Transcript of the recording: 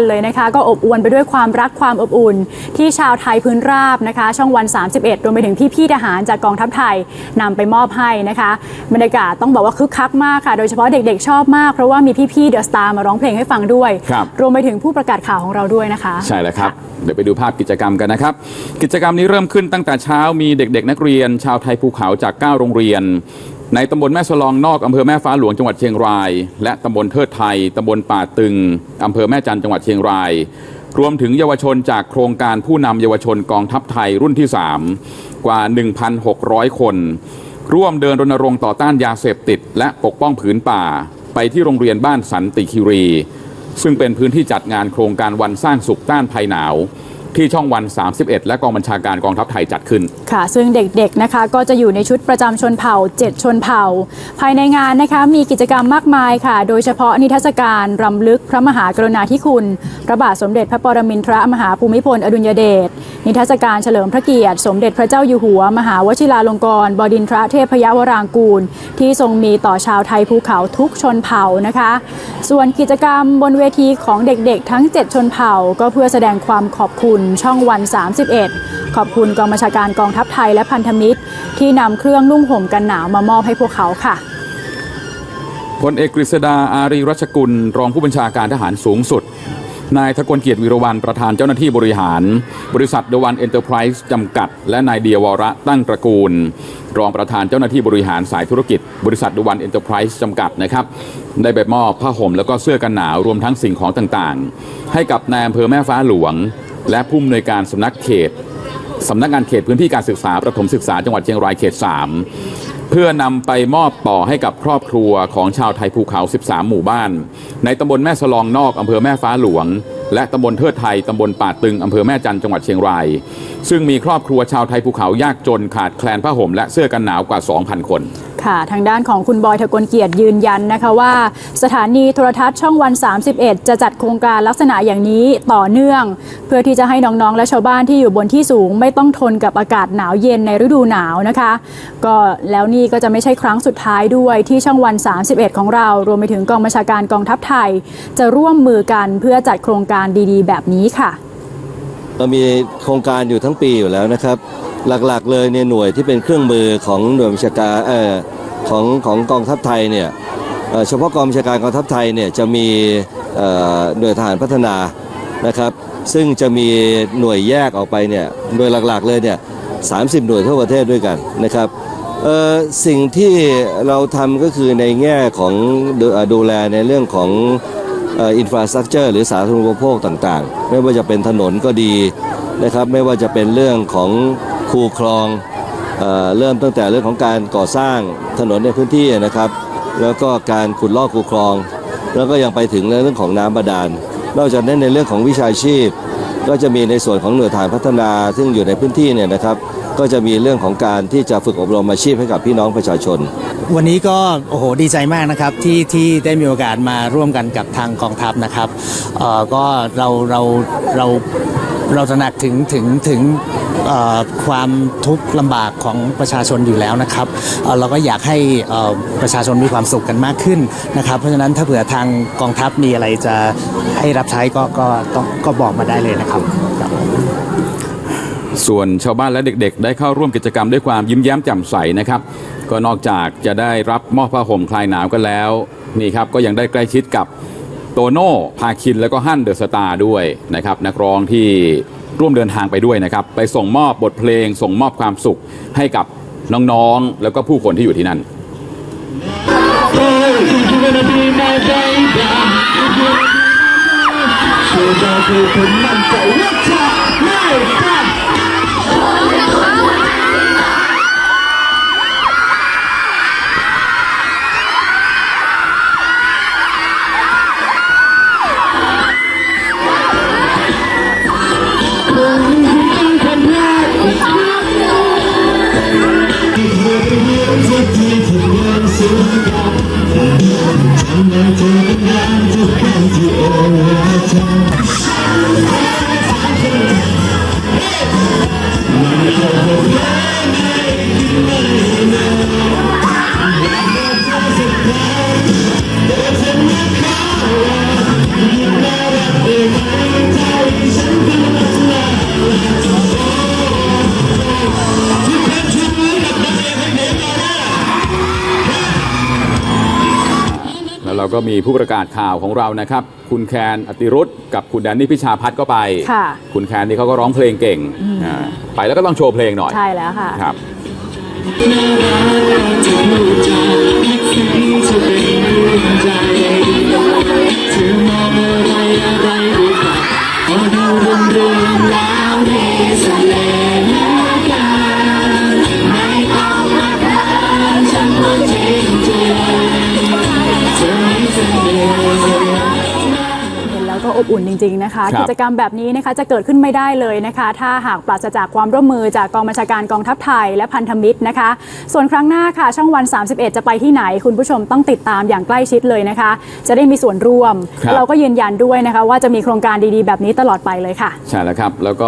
เลยนะคะก็อบอวลไปด้วยความรักความอบอุ่น ที่ชาวไทยพื้นราบนะคะ ช่องวัน 31 รวมไปถึงพี่ๆทหารจากกองทัพไทยนำไปมอบให้นะคะบรรยากาศต้องบอกว่าคึกคักมากค่ะ โดยเฉพาะเด็กๆชอบมาก เพราะว่ามีพี่ๆเดอะสตาร์มาร้องเพลงให้ฟังด้วยครับรวมไปถึงผู้ประกาศข่าวของเราด้วยนะคะ ใช่แล้วครับ เดี๋ยวไปดูภาพกิจกรรมกันนะครับ กิจกรรมนี้เริ่มขึ้นตั้งแต่เช้ามีเด็กๆ นักเรียน ชาวไทยภูเขาจาก 9 โรงเรียน ในตำบลแม่สลองนอกอำเภอแม่ฟ้าหลวงจังหวัดเชียงราย และตำบลเทิดไทยตำบลป่าตึงอำเภอแม่จันจังหวัดเชียงราย รวมถึงเยาวชนจากโครงการผู้นำเยาวชนกองทัพไทยรุ่นที่ 3 กว่า 1,600 คน ร่วมเดินรณรงค์ต่อต้านยาเสพติด และปกป้องผืนป่า ไปที่โรงเรียนบ้านสันติคิรี ซึ่งเป็นพื้นที่จัดงานโครงการวันสร้างสุขต้านภัยหนาว ที่ช่องวัน 31 และกองบัญชาการกองทัพไทยจัดขึ้น ค่ะ ซึ่งเด็กๆนะคะก็จะอยู่ในชุดประจำชนเผ่า 7 ชนเผ่า ภายในงานนะคะมีกิจกรรมมากมายค่ะ โดยเฉพาะนิทรรศการรำลึกพระมหากรุณาธิคุณ พระบาทสมเด็จพระปรมินทรมหาภูมิพลอดุลยเดช นิทรรศการเฉลิมพระเกียรติสมเด็จพระเจ้าอยู่หัว มหาวชิราลงกรณ์บดินทรเทพยวรางกูล ที่ทรงมีต่อชาวไทยภูเขาทุกชนเผ่านะคะ ส่วนกิจกรรมบนเวทีของเด็กๆ ทั้ง 7 ชนเผ่า ก็เพื่อแสดงความขอบคุณช่องวัน 31 ขอบคุณกองบัญชาการกองทัพไทยและพันธมิตร ที่นำเครื่องนุ่งห่มกันหนาวมามอบให้พวกเขาค่ะพลเอกกฤษดาอารีรัชกุล รองผู้บัญชาการทหารสูงสุด นายทกลเกียรติวิรวันประธานเจ้าหน้าที่บริหาร บริษัทเดวันเอ็นเตอร์ไพรส์จำกัด และนายเดียวระตั้งตระกูล รองประธานเจ้าหน้าที่บริหารสายธุรกิจ บริษัทเดวันเอ็นเตอร์ไพรส์จำกัดนะครับ ได้ไปมอบผ้าห่มแล้วก็เสื้อกันหนาวรวมทั้งสิ่งของต่างๆ ให้กับนายอำเภอแม่ฟ้าหลวง และผู้อำนวยการสำนักเขตสำนักงานเขตพื้นที่การศึกษาประถมศึกษาจังหวัดเชียงรายเขต 3 เพื่อนำไปมอบต่อให้กับครอบครัวของชาวไทยภูเขา 13 หมู่บ้าน ในตำบลแม่สลองนอกอำเภอแม่ฟ้าหลวง และตำบลเทิดไทยตำบลป่าตึงอำเภอแม่จันจังหวัดเชียงราย ซึ่งมีครอบครัวชาวไทยภูเขายากจนขาดแคลนผ้าห่มและเสื้อกันหนาวกว่า 2,000 คนค่ะ ทางด้านของคุณบอยทะกลเกียรติยืนยันนะคะว่า สถานีโทรทัศน์ช่องวัน 31 จะจัดโครงการลักษณะอย่างนี้ต่อเนื่อง เพื่อที่จะให้น้องๆ และชาวบ้านที่อยู่บนที่สูง ไม่ต้องทนกับอากาศหนาวเย็นในฤดูหนาวนะคะ ก็แล้วนี่ก็จะไม่ใช่ครั้งสุดท้ายด้วยที่ช่องวัน 31 ของเรา รวมไปถึงกองบัญชาการกองทัพไทย จะร่วมมือกันเพื่อจัดโครงการดีๆ แบบนี้ค่ะ เรามีโครงการอยู่ทั้งปีอยู่แล้วนะครับ หลักๆเลยเนี่ยหน่วยที่เป็นเครื่องมือของหน่วยบัญชาการเอ่อของของกองทัพไทยเนี่ยเฉพาะกองบัญชาการกองทัพไทยเนี่ยจะมีหน่วยทหารพัฒนานะครับ ซึ่งจะมีหน่วยแยกออกไปเนี่ยโดยหลักๆเลยเนี่ย30หน่วยทั่วประเทศด้วยกันนะครับสิ่งที่เราทำก็คือในแง่ของดูดูแลในเรื่องของ อินฟราสตรักเจอร์หรือสาธารณูปโภคต่างๆ ไม่ว่าจะเป็นถนนก็ดีนะครับไม่ว่าจะเป็นเรื่องของคูคลองเอเริ่มตั้งแต่เรื่องของการก่อสร้างถนนในพื้นที่นะครับแล้วก็การขุดลอกคูคลอง แล้วก็ยังไปถึงเรื่องของน้ำบาดาลนอกจากนั้นในเรื่องของวิชาชีพ ก็จะมีในส่วนของหน่วยฐานพัฒนาซึ่งอยู่ในพื้นที่เนี่ยนะครับ ก็จะมีเรื่องของการที่จะฝึกอบรมอาชีพให้กับพี่น้องประชาชน วันนี้ก็โอ้โหดีใจมากนะครับที่ที่ได้มีโอกาสมาร่วมกันกับทางกองทัพนะครับเอ่อก็เราเราเราเราตระหนักถึงถึงถึงเอ่อความทุกข์ลำบากของประชาชนอยู่แล้วนะครับเอ่อเราก็อยากให้เอ่อประชาชนมีความสุขกันมากขึ้นนะครับ เพราะฉะนั้นถ้าเผื่อทางกองทัพมีอะไรจะให้รับใช้ก็ก็ต้องก็บอกมาได้เลยนะครับครับ ส่วนชาวบ้านและเด็กๆ ได้เข้าร่วมกิจกรรมด้วยความยิ้มแย้มแจ่มใสนะครับ ก็นอกจากจะได้รับมอบผ้าห่มคลายหนาวกันแล้วนี่ครับก็ยังได้ใกล้ชิดกับโตโน่พาคินแล้วก็ฮั่นเดอะสตาร์ด้วยนะครับนักร้องที่ร่วมเดินทางไปด้วยนะครับ ไปส่งมอบบทเพลง ส่งมอบความสุขให้กับน้องๆ แล้วก็ผู้คนที่อยู่ที่นั่น 我知，知，我知 you ก็มีผู้ประกาศข่าวของเรานะครับ คุณแคนอติรุธกับคุณแดนนี่พิชาพัฒน์ก็ไป ค่ะ คุณแคนนี่เขาก็ร้องเพลงเก่งอ่าไปแล้วก็ต้องโชว์เพลงหน่อยใช่แล้วค่ะ ครับเห็นแล้ว ก็อบอุ่นจริงๆนะคะครับกิจกรรมแบบนี้นะคะจะเกิดขึ้นไม่ได้เลยนะคะ ถ้าหากปราศจากความร่วมมือจากกองบัญชาการกองทัพไทยและพันธมิตรนะคะ ส่วนครั้งหน้าค่ะช่องวัน 31 จะไปที่ไหน คุณผู้ชมต้องติดตามอย่างใกล้ชิดเลยนะคะ จะได้มีส่วนร่วมครับเราก็ยืนยันด้วยนะคะ ว่าจะมีโครงการดีๆ แบบนี้ตลอดไปเลยค่ะ ใช่แล้วครับแล้วก็